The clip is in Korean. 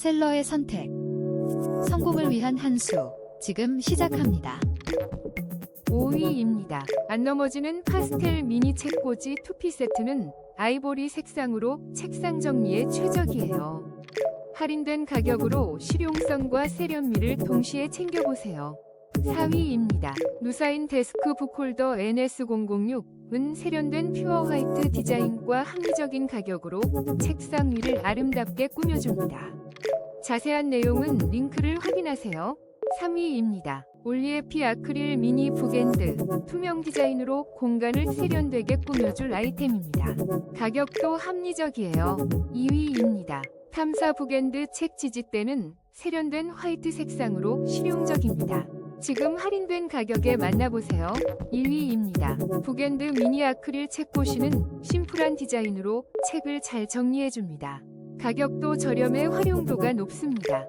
셀러의 선택. 성공을 위한 한 수. 지금 시작합니다. 5위입니다. 안 넘어지는 파스텔 미니 책꽂이 투피 세트는 아이보리 색상으로 책상 정리에 최적이에요. 할인된 가격으로 실용성과 세련미를 동시에 챙겨보세요. 4위입니다. 누사인 데스크 북홀더 NS006은 세련된 퓨어 화이트 디자인과 합리적인 가격으로 책상 위를 아름답게 꾸며줍니다. 자세한 내용은 링크를 확인하세요. 3위입니다. 올리에피 아크릴 미니 북앤드 투명 디자인으로 공간을 세련되게 꾸며줄 아이템입니다. 가격도 합리적이에요. 2위입니다. 탐사 북앤드 책 지지대는 세련된 화이트 색상으로 실용적입니다. 지금 할인된 가격에 만나보세요. 1위입니다. 북앤드 미니 아크릴 책꽂이는 심플한 디자인으로 책을 잘 정리해줍니다. 가격도 저렴해 활용도가 높습니다.